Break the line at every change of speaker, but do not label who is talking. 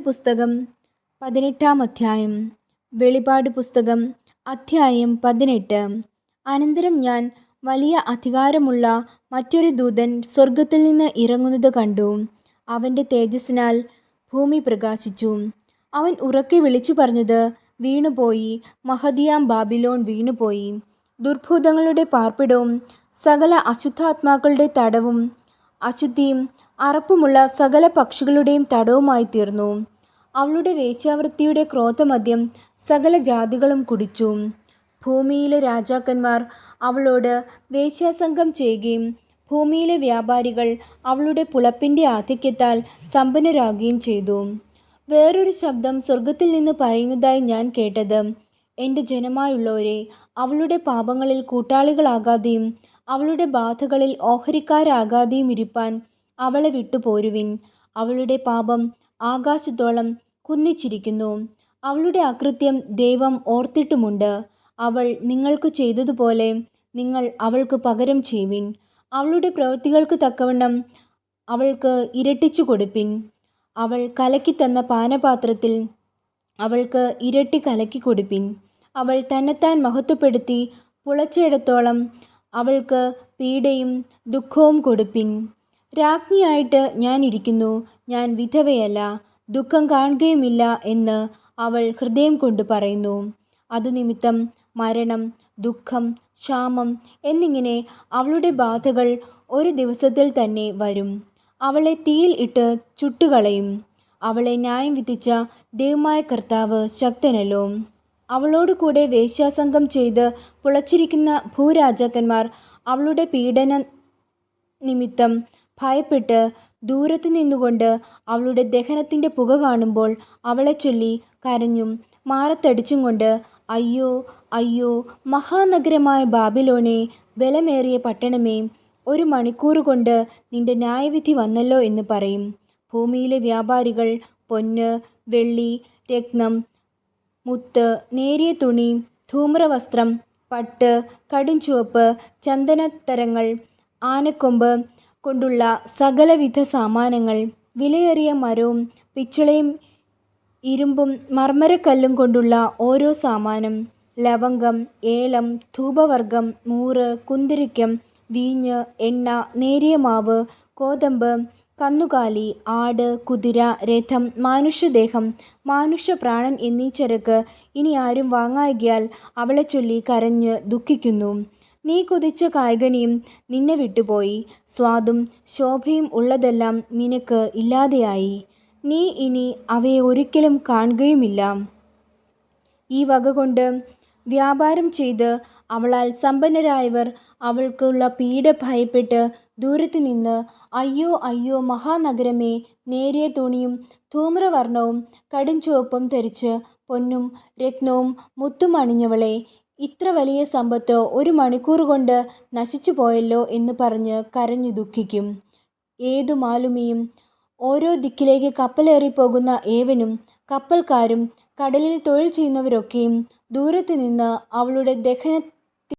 പുസ്തകം പതിനെട്ടാം അധ്യായം. വെളിപാട് പുസ്തകം അധ്യായം പതിനെട്ട്. അനന്തരം ഞാൻ വലിയ അധികാരമുള്ള മറ്റൊരു ദൂതൻ സ്വർഗത്തിൽ നിന്ന് ഇറങ്ങുന്നത് കണ്ടു. അവന്റെ തേജസ്സിനാൽ ഭൂമി പ്രകാശിച്ചു. അവൻ ഉറക്കെ വിളിച്ചു പറഞ്ഞത് വീണുപോയി മഹദിയാം ബാബിലോൺ വീണുപോയി. ദുർഭൂതങ്ങളുടെ പാർപ്പിടവും സകല അശുദ്ധാത്മാക്കളുടെ തടവും അശുദ്ധിയും അറപ്പുമുള്ള സകല പക്ഷികളുടെയും തടവുമായി തീർന്നു. അവളുടെ വേശ്യാവൃത്തിയുടെ ക്രോധമദ്യം സകല ജാതികളും കുടിച്ചു. ഭൂമിയിലെ രാജാക്കന്മാർ അവളോട് വേശ്യാസംഗം ചെയ്യുകയും ഭൂമിയിലെ വ്യാപാരികൾ അവളുടെ പുളപ്പിന്റെ ആധിക്യത്താൽ സമ്പന്നരാകുകയും ചെയ്തു. വേറൊരു ശബ്ദം സ്വർഗത്തിൽ നിന്ന് പറയുന്നതായി ഞാൻ കേട്ടത് എന്റെ ജനമായുള്ളവരെ അവളുടെ പാപങ്ങളിൽ കൂട്ടാളികളാകാതെയും അവളുടെ ബാധകളിൽ ഓഹരിക്കാരാകാതെയും ഇരിപ്പാൻ അവളെ വിട്ടുപോരുവിൻ. അവളുടെ പാപം ആകാശത്തോളം കുന്നിച്ചിരിക്കുന്നു. അവളുടെ അകൃത്യം ദൈവം ഓർത്തിട്ടുമുണ്ട്. അവൾ നിങ്ങൾക്ക് ചെയ്തതുപോലെ നിങ്ങൾ അവൾക്ക് പകരം ചെയ്യുവിൻ. അവളുടെ പ്രവൃത്തികൾക്ക് തക്കവണ്ണം അവൾക്ക് ഇരട്ടിച്ചു കൊടുപ്പിൻ. അവൾ കലക്കിത്തന്ന പാനപാത്രത്തിൽ അവൾക്ക് ഇരട്ടി കലക്കി കൊടുപ്പിൻ. അവൾ തന്നെത്താൻ മഹത്വപ്പെടുത്തി പുളച്ചിടത്തോളം അവൾക്ക് പീഡയും ദുഃഖവും കൊടുപ്പിൻ. രാജ്ഞിയായിട്ട് ഞാനിരിക്കുന്നു. ഞാൻ വിധവയല്ല. ദുഃഖം കാണുകയുമില്ല എന്ന് അവൾ ഹൃദയം കൊണ്ട് പറയുന്നു. അതുനിമിത്തം മരണം ദുഃഖം ക്ഷാമം എന്നിങ്ങനെ അവളുടെ ബാധകൾ ഒരു ദിവസത്തിൽ തന്നെ വരും. അവളെ തീയിൽ ഇട്ട് ചുട്ടുകളയും. അവളെ ന്യായം വിധിച്ച ദൈവമായ കർത്താവ് ശക്തനല്ലോ. അവളോടുകൂടെ വേശ്യാസംഗം ചെയ്ത് പുളച്ചിരിക്കുന്ന ഭൂരാജാക്കന്മാർ അവളുടെ പീഡന നിമിത്തം ഭയപ്പെട്ട് ദൂരത്ത് നിന്നുകൊണ്ട് അവളുടെ ദഹനത്തിന്റെ പുക കാണുമ്പോൾ അവളെ ചൊല്ലി കരഞ്ഞും മാറത്തടിച്ചും കൊണ്ട് അയ്യോ അയ്യോ മഹാനഗരമായ ബാബിലോണെ ബലമേറിയ പട്ടണമേ ഒരു മണിക്കൂർ കൊണ്ട് നിന്റെ ന്യായവിധി വന്നല്ലോ എന്ന് പറയും. ഭൂമിയിലെ വ്യാപാരികൾ പൊന്ന് വെള്ളി രത്നം മുത്ത് നേരിയ തുണി ധൂമ്രവസ്ത്രം പട്ട് കടുംചുവപ്പ് ചന്ദനത്തരങ്ങൾ ആനക്കൊമ്പ് കൊണ്ടുള്ള സകലവിധ സാമാനങ്ങൾ വിലയേറിയ മരവും പിച്ചളയും ഇരുമ്പും മർമ്മരക്കല്ലും കൊണ്ടുള്ള ഓരോ സാമാനം ലവംഗം ഏലം ധൂപവർഗം മൂറ് കുന്തിരിക്കം വീഞ്ഞ് എണ്ണ നേരിയ മാവ് കോതമ്പ് കന്നുകാലി ആട് കുതിര രഥം മാനുഷ്യദേഹം മാനുഷ്യപ്രാണൻ എന്നീ ചരക്ക് ഇനി ആരും വാങ്ങാകിയാൽ അവളെ ചൊല്ലി കരഞ്ഞ് ദുഃഖിക്കുന്നു. നീ കൊതിച്ച കായികനിയും നിന്നെ വിട്ടുപോയി. സ്വാദും ശോഭയും ഉള്ളതെല്ലാം നിനക്ക് ഇല്ലാതെയായി. നീ ഇനി അവയെ ഒരിക്കലും കാണുകയുമില്ല. ഈ വക കൊണ്ട് വ്യാപാരം ചെയ്ത് അവളാൽ സമ്പന്നരായവർ അവൾക്കുള്ള പീഡ ഭയപ്പെട്ട് ദൂരത്ത് നിന്ന് അയ്യോ അയ്യോ മഹാനഗരമേ നേരിയ തുണിയും ധൂമ്രവർണവും കടുംചുവപ്പും ധരിച്ച് പൊന്നും രത്നവും മുത്തും അണിഞ്ഞവളെ ഇത്ര വലിയ സമ്പത്ത് ഒരു മണിക്കൂർ കൊണ്ട് നശിച്ചു പോയല്ലോ എന്ന് പറഞ്ഞ് കരഞ്ഞു ദുഃഖിക്കും. ഏതു മാലുമിയും ഓരോ ദിക്കിലേക്ക് കപ്പലേറിപ്പോകുന്ന ഏവനും കപ്പൽക്കാരും കടലിൽ തൊഴിൽ ചെയ്യുന്നവരൊക്കെയും ദൂരത്ത് നിന്ന് അവളുടെ ദഹന